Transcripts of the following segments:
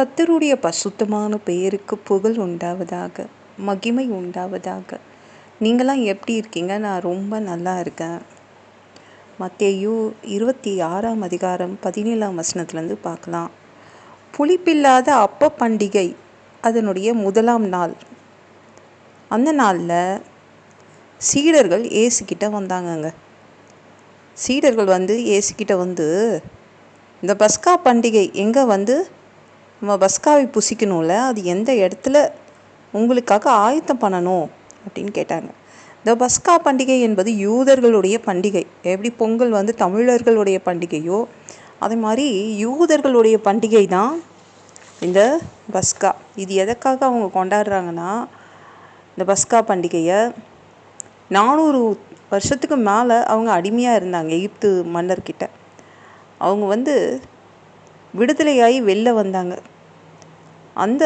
கத்தருடைய பசுத்தமான பெயருக்கு புகழ் உண்டாவதாக மகிமை உண்டாவதாக. நீங்களாம் எப்படி இருக்கீங்க? நான் ரொம்ப நல்லா இருக்கேன். மத்தேயு இருபத்தி ஆறாம் அதிகாரம் பதினேழாம் வசனத்துலேருந்து பார்க்கலாம். புளிப்பில்லாத அப்ப பண்டிகை அதனுடைய முதலாம் நாள். அந்த நாளில் சீடர்கள் ஏசுக்கிட்ட வந்தாங்கங்க. சீடர்கள் வந்து ஏசுக்கிட்ட வந்து இந்த பஸ்கா பண்டிகை எங்கே வந்து நம்ம பஸ்காவை புசிக்கணும்ல அது எந்த இடத்துல உங்களுக்காக ஆயத்தம் பண்ணணும் அப்படின்னு கேட்டாங்க. இந்த பஸ்கா பண்டிகை என்பது யூதர்களுடைய பண்டிகை. எப்படி பொங்கல் வந்து தமிழர்களுடைய பண்டிகையோ அதே மாதிரி யூதர்களுடைய பண்டிகை தான் இந்த பஸ்கா. இது எதற்காக அவங்க கொண்டாடுறாங்கன்னா இந்த பஸ்கா பண்டிகையை நானூறு வருஷத்துக்கு மேலே அவங்க அடிமையாக இருந்தாங்க எகிப்து மன்னர்கிட்ட. அவங்க வந்து விடுதலையாகி வெளில வந்தாங்க. அந்த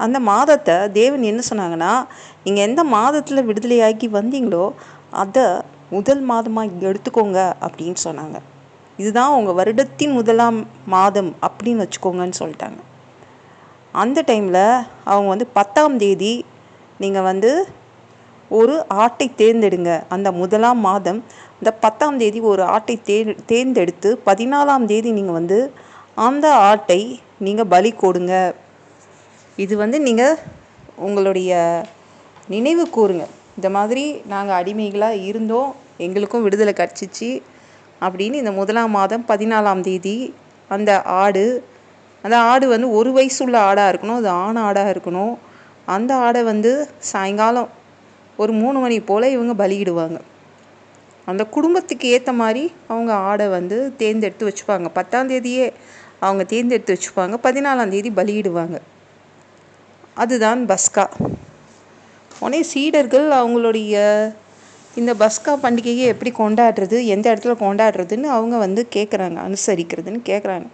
அந்த மாதத்தை தேவன் என்ன சொன்னாங்கன்னா நீங்கள் எந்த மாதத்தில் விடுதலையாகி வந்தீங்களோ அதை முதல் மாதமாக எடுத்துக்கோங்க அப்படின்னு சொன்னாங்க. இதுதான் உங்கள் வருடத்தின் முதலாம் மாதம் அப்படின்னு வச்சுக்கோங்கன்னு சொல்லிட்டாங்க. அந்த டைமில் அவங்க வந்து பத்தாம் தேதி நீங்கள் வந்து ஒரு ஆட்டை தேர்ந்தெடுங்க. அந்த முதலாம் மாதம் இந்த பத்தாம் தேதி ஒரு ஆட்டை தேர் தேர்ந்தெடுத்து பதினாலாம் தேதி நீங்கள் வந்து அந்த ஆட்டை நீங்கள் பலி கொடுங்க. இது வந்து நீங்கள் உங்களுடைய நினைவு கூறுங்க. இந்த மாதிரி நாங்கள் அடிமைகளாக இருந்தோம். எங்களுக்கும் விடுதலை கிடச்சிச்சு அப்படின்னு இந்த முதலாம் மாதம் பதினாலாம் தேதி அந்த ஆடு அந்த ஆடு வந்து ஒரு வயசு உள்ள ஆடாக இருக்கணும். அது ஆண் ஆடாக இருக்கணும். அந்த ஆடை வந்து சாயங்காலம் ஒரு மூணு மணி போல் இவங்க பலியிடுவாங்க. அந்த குடும்பத்துக்கு ஏற்ற மாதிரி அவங்க ஆடை வந்து தேர்ந்தெடுத்து வச்சுப்பாங்க. பத்தாம் தேதியே அவங்க தேர்ந்தெடுத்து வச்சுப்பாங்க. பதினாலாம் தேதி பலியிடுவாங்க. அதுதான் பஸ்கா. உடனே சீடர்கள் அவங்களுடைய இந்த பஸ்கா பண்டிகையை எப்படி கொண்டாடுறது எந்த இடத்துல கொண்டாடுறதுன்னு அவங்க வந்து கேட்குறாங்க அனுசரிக்கிறதுன்னு கேட்குறாங்க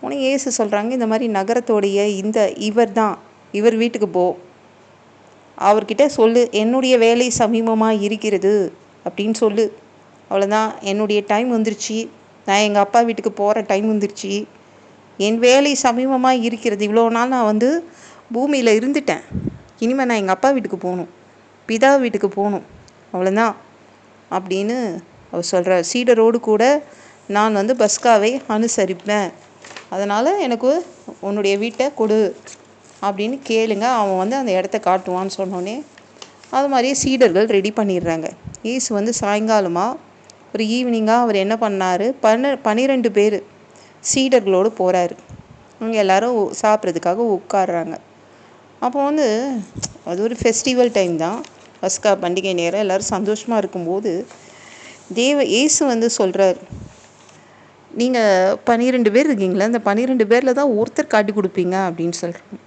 உடனே ஏசு சொல்கிறாங்க இந்த மாதிரி நகரத்தோடைய இந்த இவர் தான் இவர் வீட்டுக்கு போ. அவர்கிட்ட சொல்லு என்னுடைய வேலை சமீபமாக இருக்கிறது அப்படின்னு சொல்லு. அவ்வளோதான் என்னுடைய டைம் வந்துருச்சு. நான் எங்கள் அப்பா வீட்டுக்கு போகிற டைம் வந்துருச்சு. என் வேலை சமீபமாக இருக்கிறது. இவ்வளோ நாள் நான் வந்து பூமியில் இருந்துட்டேன். இனிமேல் நான் எங்கள் அப்பா வீட்டுக்கு போகணும். பிதா வீட்டுக்கு போகணும். அவ்வளோதான் அப்படின்னு அவர் சொல்கிறார் சீடரோடு கூட நான் வந்து பஸ்காவை அனுசரிப்பேன். அதனால் எனக்கு உன்னுடைய வீட்டை கொடு அப்படின்னு கேளுங்க. அவன் வந்து அந்த இடத்த காட்டுவான்னு சொன்னோன்னே அது மாதிரியே சீடர்கள் ரெடி பண்ணிடுறாங்க. ஏசு வந்து சாயங்காலமாக ஒரு ஈவினிங்காக அவர் என்ன பண்ணார்? பன்ன பன்னிரெண்டு பேர் சீடர்களோடு போகிறாரு அவங்க எல்லாரும் சாப்பிட்றதுக்காக உட்காடுறாங்க அப்போ வந்து அது ஒரு ஃபெஸ்டிவல் டைம் தான். பஸ்கா பண்டிகை நேரம். எல்லோரும் சந்தோஷமாக இருக்கும்போது தேவ இயேசு வந்து சொல்கிறார் நீங்கள் பன்னிரெண்டு பேர் இருக்கீங்களா? அந்த பன்னிரெண்டு பேரில் தான் ஒருத்தர் காட்டி கொடுப்பீங்க? அப்படின்னு சொல்கிறாங்க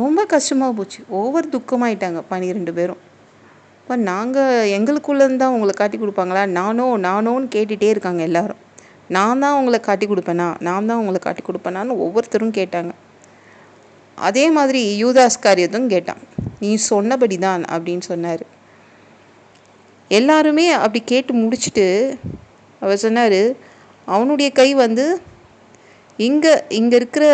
ரொம்ப கஷ்டமாக போச்சு. ஒவ்வொரு துக்கமாயிட்டாங்க பன்னிரெண்டு பேரும். இப்போ நாங்கள் எங்களுக்குள்ளேருந்து தான் உங்களை காட்டி கொடுப்பாங்களா? நானோ நானோன்னு கேட்டுகிட்டே இருக்காங்க எல்லாரும். நான் தான் உங்களை காட்டி கொடுப்பேனா? நான் தான் உங்களை காட்டி கொடுப்பேனான்னு ஒவ்வொருத்தரும் கேட்டாங்க. அதே மாதிரி யூதாஸ்காரியதும் கேட்டான். நீ சொன்னபடி தான் அப்படின்னு சொன்னார். எல்லாருமே அப்படி கேட்டு முடிச்சுட்டு அவர் சொன்னார் அவனுடைய கை வந்து இங்கே இங்கே இருக்கிற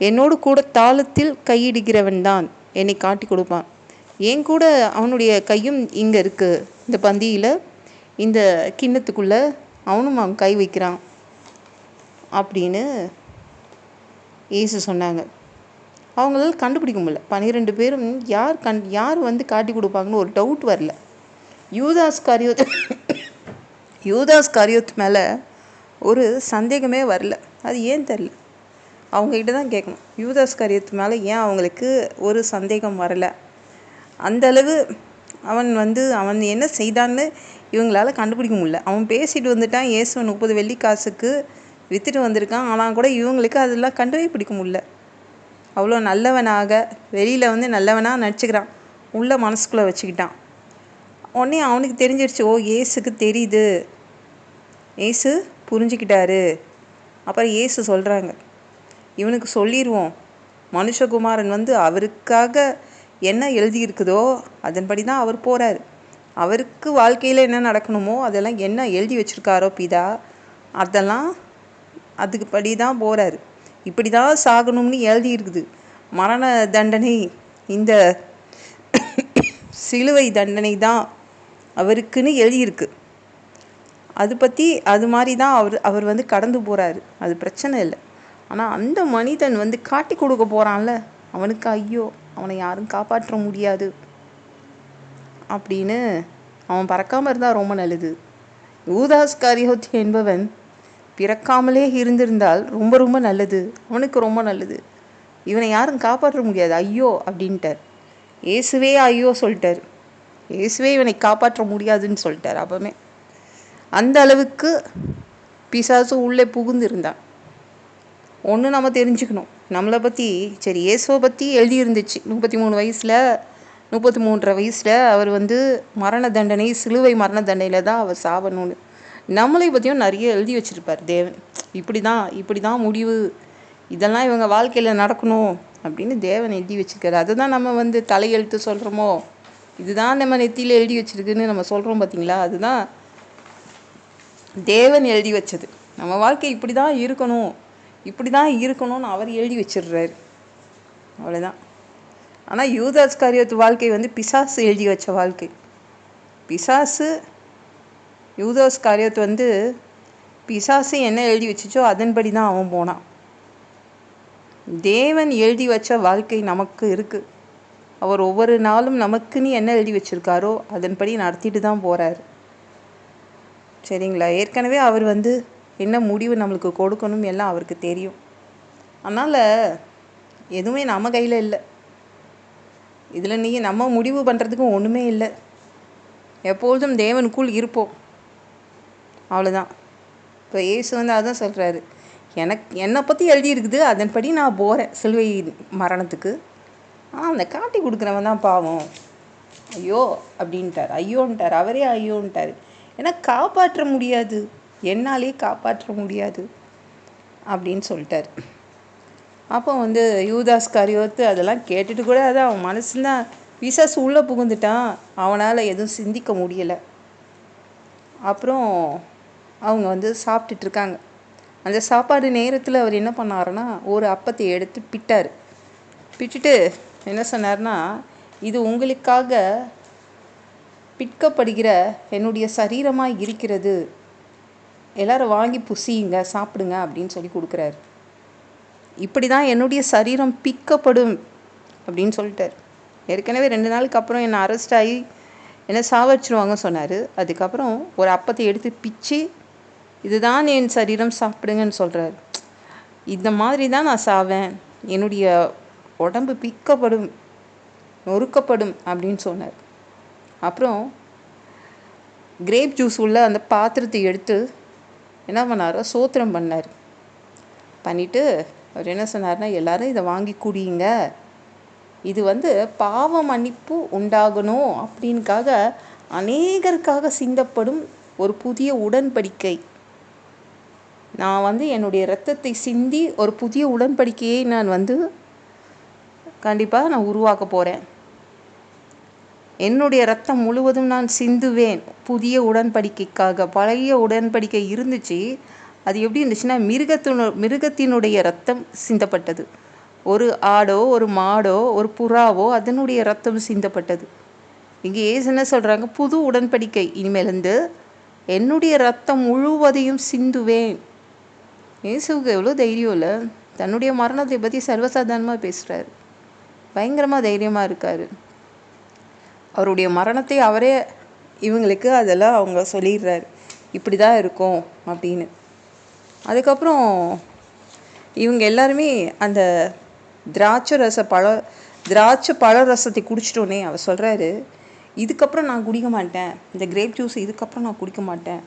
என்னோடு கூட தாளத்தில் கையிடுகிறவன் தான் என்னை காட்டி கொடுப்பான். என் கூட அவனுடைய கையும் இங்கே இருக்குது இந்த பந்தியில் இந்த கிண்ணத்துக்குள்ளே அவனும் அவன் கை வைக்கிறான் அப்படின்னு ஏசு சொன்னாங்க. அவங்களால கண்டுபிடிக்க முடியல. பன்னிரெண்டு பேரும் யார் கண் யார் வந்து காட்டி கொடுப்பாங்கன்னு ஒரு டவுட் வரல. யூதாஸ் காரியோத் யூதாஸ் காரியோத் மேலே ஒரு சந்தேகமே வரல. அது ஏன் தெரில அவங்ககிட்ட தான் கேட்கணும். யூதாஸ் காரியத்து மேலே ஏன் அவங்களுக்கு ஒரு சந்தேகம் வரலை? அந்தளவு அவன் வந்து அவன் என்ன செய்தான்னு இவங்களால் கண்டுபிடிக்க முடியல. அவன் பேசிட்டு வந்துட்டான். ஏசு முப்பது வெள்ளி காசுக்கு விற்றுட்டு வந்திருக்கான். ஆனால் கூட இவங்களுக்கு அதெல்லாம் கண்டுவே பிடிக்க முடியல. அவ்வளோ நல்லவனாக வெளியில் வந்து நல்லவனாக நடிச்சுக்கிறான். உள்ள மனசுக்குள்ளே வச்சுக்கிட்டான். உடனே அவனுக்கு தெரிஞ்சிருச்சு ஓ ஏசுக்கு தெரியுது. ஏசு புரிஞ்சுக்கிட்டாரு. அப்புறம் ஏசு சொல்கிறாங்க இவனுக்கு சொல்லிடுவோம் மனுஷகுமாரன் வந்து அவருக்காக என்ன எழுதியிருக்குதோ அதன்படி தான் அவர் போகிறார் அவருக்கு வாழ்க்கையில் என்ன நடக்கணுமோ அதெல்லாம் என்ன எழுதி வச்சுருக்காரோ பிதா அதெல்லாம் அதுக்கு படி தான் போகிறாரு இப்படி தான் சாகணும்னு எழுதி இருக்குது. மரண தண்டனை இந்த சிலுவை தண்டனை தான் அவருக்குன்னு எழுதியிருக்கு. அது பற்றி அது மாதிரி தான் அவர் அவர் வந்து கடந்து போகிறாரு அது பிரச்சனை இல்லை. ஆனால் அந்த மனிதன் வந்து காட்டி கொடுக்க போகிறான்ல அவனுக்கு ஐயோ அவனை யாரும் காப்பாற்ற முடியாது. அப்படின்னு அவன் பறக்காமல் இருந்தால் ரொம்ப நல்லது. யூதாஸ் காரியோத் என்பவன் பிறக்காமலே இருந்திருந்தால் ரொம்ப ரொம்ப நல்லது. அவனுக்கு ரொம்ப நல்லது. இவனை யாரும் காப்பாற்ற முடியாது. ஐயோ அப்படின்ட்டார். இயேசுவே ஐயோ சொல்லிட்டார். இயேசுவே இவனை காப்பாற்ற முடியாதுன்னு சொல்லிட்டார் அப்பவுமே அந்த அளவுக்கு பிசாசு உள்ளே புகுந்திருந்தான். ஒன்று நம்ம தெரிஞ்சுக்கணும். நம்மளை பற்றி சரி இயேசுவை பற்றி எழுதியிருந்துச்சு. முப்பத்தி மூணு வயசில் முப்பத்தி மூன்றரை வயசில் அவர் வந்து மரண தண்டனை சிலுவை மரண தண்டனையில் தான் அவர் சாவணும்னு. நம்மளை பற்றியும் நிறைய எழுதி வச்சுருப்பார் தேவன். இப்படி தான் இப்படி தான் முடிவு. இதெல்லாம் இவங்க வாழ்க்கையில் நடக்கணும் அப்படின்னு தேவன் எழுதி வச்சிருக்காரு. அதுதான் நம்ம வந்து தலையெழுத்து சொல்கிறோமோ இதுதான் நம்ம நெத்தியில் எழுதி வச்சுருக்குன்னு நம்ம சொல்கிறோம் பார்த்தீங்களா அதுதான் தேவன் எழுதி வச்சது. நம்ம வாழ்க்கை இப்படி தான் இருக்கணும். இப்படி தான் இருக்கணும்னு அவர் எழுதி வச்சிடுறாரு. அவ்வளோதான் ஆனால் யூதாஸ் காரியத்து வாழ்க்கை வந்து பிசாசு எழுதி வச்ச வாழ்க்கை. பிசாசு யூதாஸ் காரியத்து வந்து பிசாசு என்ன எழுதி வச்சுச்சோ அதன்படி தான் அவன் போனான். தேவன் எழுதி வச்ச வாழ்க்கை நமக்கு இருக்குது அவர் ஒவ்வொரு நாளும் நமக்குன்னு என்ன எழுதி வச்சிருக்காரோ அதன்படி நடத்திட்டு தான் போகிறாரு சரிங்களா? ஏற்கனவே அவர் வந்து என்ன முடிவு நம்மளுக்கு கொடுக்கணும் எல்லாம் அவருக்கு தெரியும். அதனால் எதுவுமே நம்ம கையில் இல்லை. இதில் நீங்கள் நம்ம முடிவு பண்ணுறதுக்கு ஒன்றுமே இல்லை. எப்பொழுதும் தேவனுக்குள் இருப்போம் அவ்வளோதான் இப்போ இயேசு வந்து அதான் சொல்கிறாரு எனக்கு என்னை பற்றி எழுதியிருக்குது அதன்படி நான் போகிறேன் சிலுவை மரணத்துக்கு. ஆனால் அந்த காட்டி கொடுக்குறவன் தான் பாவம். ஐயோ அப்படின்ட்டார். ஐயோன்ட்டார். அவரே ஐயோன்ட்டார். ஏன்னா காப்பாற்ற முடியாது. என்னாலே காப்பாற்ற முடியாது. அப்படின்னு சொல்லிட்டார். அப்போ வந்து யூதாஸ் கரியோத்து அதெல்லாம் கேட்டுட்டு கூட அது அவன் மனசுல பிசாசு உள்ளே புகுந்துட்டான். அவனால் எதுவும் சிந்திக்க முடியலை. அப்புறம் அவங்க வந்து சாப்பிட்டுட்டு இருக்காங்க. அந்த சாப்பாடு நேரத்தில் அவர் என்ன பண்ணாருன்னா ஒரு அப்பத்தை எடுத்து பிட்டார். பிட்டுட்டு என்ன சொன்னார்னா இது உங்களுக்காக பிற்கப்படுகிற என்னுடைய சரீரமாக இருக்கிறது. எல்லாரும் வாங்கி புசியுங்க சாப்பிடுங்க அப்படின்னு சொல்லி கொடுக்குறாரு. இப்படி தான் என்னுடைய சரீரம் பிக்கப்படும் அப்படின்னு சொல்லிட்டார். ஏற்கனவே ரெண்டு நாளுக்கு அப்புறம் என்னை அரெஸ்ட் ஆகி என்னை சாவச்சிருவாங்க சொன்னார். அதுக்கப்புறம் ஒரு அப்பத்தை எடுத்து பிச்சு இதுதான் என் சரீரம் சாப்பிடுங்கன்னு சொல்கிறாரு இந்த மாதிரி தான் நான் சாவேன். என்னுடைய உடம்பு பிக்கப்படும் நொறுக்கப்படும் அப்படின்னு சொன்னார். அப்புறம் கிரேப் ஜூஸ் உள்ள அந்த பாத்திரத்தை எடுத்து என்ன பண்ணாரோ சோத்திரம் பண்ணார். பண்ணிவிட்டு அவர் என்ன சொன்னார்னா எல்லாரும் இதை வாங்கி குடியுங்க. இது வந்து பாவ மன்னிப்பு உண்டாகணும் அப்படின்காக அநேகருக்காக சிந்தப்படும் ஒரு புதிய உடன்படிக்கை. நான் வந்து என்னுடைய இரத்தத்தை சிந்தி ஒரு புதிய உடன்படிக்கையை நான் வந்து கண்டிப்பாக நான் உருவாக்க போகிறேன் என்னுடைய ரத்தம் முழுவதும் நான் சிந்துவேன். புதிய உடன்படிக்கைக்காக. பழைய உடன்படிக்கை இருந்துச்சு. அது எப்படி இருந்துச்சுன்னா மிருகத்தினு மிருகத்தினுடைய ரத்தம் சிந்தப்பட்டது. ஒரு ஆடோ ஒரு மாடோ ஒரு புறாவோ அதனுடைய ரத்தம் சிந்தப்பட்டது. இங்கே ஏசு என்ன சொல்கிறாங்க புது உடன்படிக்கை. இனிமேலேருந்து என்னுடைய ரத்தம் முழுவதையும் சிந்துவேன். இயேசுவுக்கு எவ்வளோ தைரியம் இல்லை? தன்னுடைய மரணத்தை பற்றி சர்வசாதாரணமாக பேசுகிறாரு பயங்கரமாக தைரியமாக இருக்கார். அவருடைய மரணத்தை அவரே இவங்களுக்கு அதெல்லாம் அவங்க சொல்லிடுறாரு. இப்படி தான் இருக்கும் அப்படின்னு. அதுக்கப்புறம் இவங்க எல்லாருமே அந்த திராட்சை ரச பழ திராட்சை பழ ரசத்தை குடிச்சிட்டோன்னே அவர் சொல்கிறாரு இதுக்கப்புறம் நான் குடிக்க மாட்டேன். இந்த கிரேப் ஜூஸ் இதுக்கப்புறம் நான் குடிக்க மாட்டேன்.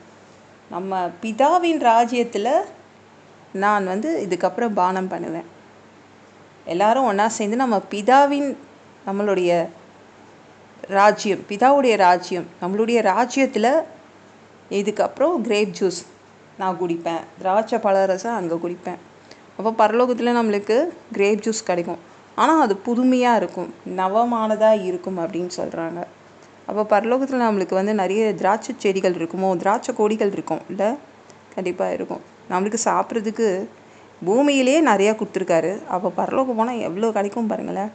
நம்ம பிதாவின் ராஜ்யத்தில் நான் வந்து இதுக்கப்புறம் பானம் பண்ணுவேன். எல்லாரும் ஒன்றா சேர்ந்து நம்ம பிதாவின் நம்மளுடைய ராஜ்யம் பிதாவுடைய ராஜ்யம் நம்மளுடைய ராஜ்யத்தில் இதுக்கப்புறம் கிரேப் ஜூஸ் நான் குடிப்பேன். திராட்சை பழரசை அங்கே குடிப்பேன். அப்போ பரலோகத்தில் நம்மளுக்கு கிரேப் ஜூஸ் கிடைக்கும். ஆனால் அது புதுமையாக இருக்கும். நவமானதாக இருக்கும் அப்படின்னு சொல்கிறாங்க அப்போ பரலோகத்தில் நம்மளுக்கு வந்து நிறைய திராட்சை செடிகள் இருக்குமோ? திராட்சை கொடிகள் இருக்கும். இல்லை? கண்டிப்பாக இருக்கும். நம்மளுக்கு சாப்பிட்றதுக்கு பூமியிலேயே நிறையா கொடுத்துருக்காரு. அப்போ பரலோகம் போனால் எவ்வளோ கிடைக்கும் பாருங்களேன்.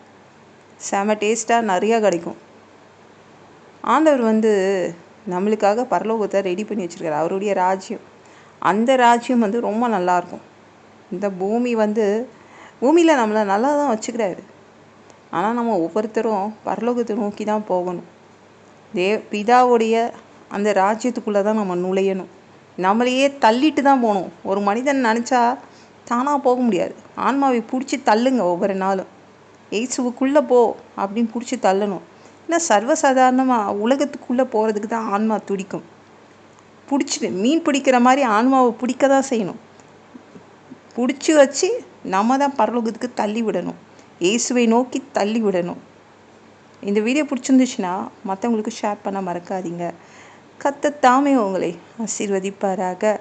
செம டேஸ்ட்டாக நிறையா கிடைக்கும். ஆண்டவர் வந்து நம்மளுக்காக பரலோகத்தை ரெடி பண்ணி வச்சுருக்காரு. அவருடைய ராஜ்யம். அந்த ராஜ்யம் வந்து ரொம்ப நல்லாயிருக்கும் இந்த பூமி வந்து பூமியில் நம்மளை நல்லா தான் வச்சுக்கிறாரு. ஆனால் நம்ம ஒவ்வொருத்தரும் பரலோகத்தை நோக்கி தான் போகணும். தே பிதாவுடைய அந்த ராஜ்யத்துக்குள்ளே தான் நம்ம நுழையணும். நம்மளையே தள்ளிட்டு தான் போகணும். ஒரு மனிதன் நினச்சா தானாக போக முடியாது. ஆன்மாவை பிடிச்சி தள்ளுங்க ஒவ்வொரு நாளும். ஏசுவுக்குள்ளே போ அப்படின்னு பிடிச்சி தள்ளணும். ஏன்னா சர்வசாதாரணமாக உலகத்துக்குள்ளே போகிறதுக்கு தான் ஆன்மா துடிக்கும். பிடிச்சிட்டு மீன் பிடிக்கிற மாதிரி ஆன்மாவை பிடிக்க தான் செய்யணும். பிடிச்சி வச்சு நம்ம தான் பரலோகத்துக்கு தள்ளி விடணும். இயேசுவை நோக்கி தள்ளி விடணும். இந்த வீடியோ பிடிச்சிருந்துச்சுன்னா மற்றவங்களுக்கு ஷேர் பண்ண மறக்காதீங்க. கத்த தாமே உங்களை ஆசீர்வதிப்பாராக.